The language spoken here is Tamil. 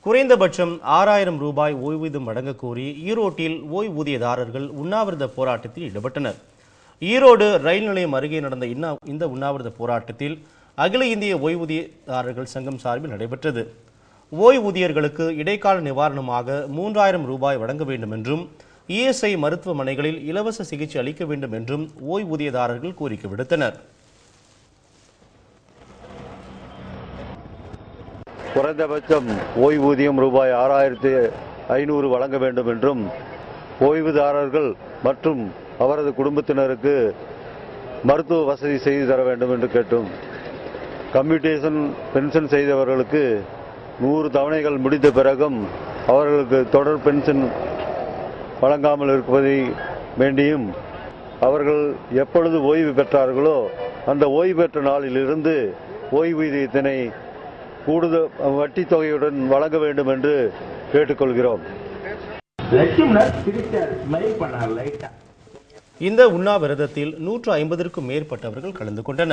குறைந்தபட்சம் ஆறாயிரம் ரூபாய் ஓய்வூதியம் வழங்கக் கோரி ஈரோட்டில் ஓய்வூதியதாரர்கள் உண்ணாவிரத போராட்டத்தில் ஈடுபட்டனர். ஈரோடு ரயில் நிலையம் அருகே நடந்த இன்னா- இந்த உண்ணாவிரத போராட்டத்தில் அகில இந்திய ஓய்வூதியதாரர்கள் சங்கம் சார்பில் நடைபெற்றது. ஓய்வூதியர்களுக்கு இடைக்கால நிவாரணமாக மூன்றாயிரம் ரூபாய் வழங்க வேண்டும் என்றும் இஎஸ்ஐ மருத்துவமனைகளில் இலவச சிகிச்சை அளிக்க வேண்டும் என்றும் ஓய்வூதியதாரர்கள் கோரிக்கை விடுத்தனர். குறைந்தபட்சம் ஓய்வூதியம் ரூபாய் ஆறாயிரத்தி ஐநூறு வழங்க வேண்டும் என்றும் ஓய்வுதாரர்கள் மற்றும் அவரது குடும்பத்தினருக்கு மருத்துவ வசதி செய்து தர வேண்டும் என்று கேட்டும். கம்யூட்டேஷன் பென்ஷன் செய்தவர்களுக்கு நூறு தவணைகள் முடிந்த பிறகும் அவர்களுக்கு தொடர் பென்ஷன் வழங்காமல் இருப்பதை வேண்டியும் அவர்கள் எப்பொழுது ஓய்வு பெற்றார்களோ அந்த ஓய்வு பெற்ற நாளிலிருந்து ஓய்வூதியத்தினை கூடுதல் வட்டி தொகையுடன் வழங்க வேண்டும் என்று கேட்டுக்கொள்கிறோம். இந்த உண்ணாவிரதத்தில் நூற்று ஐம்பதற்கும் மேற்பட்டவர்கள் கலந்து கொண்டனர்.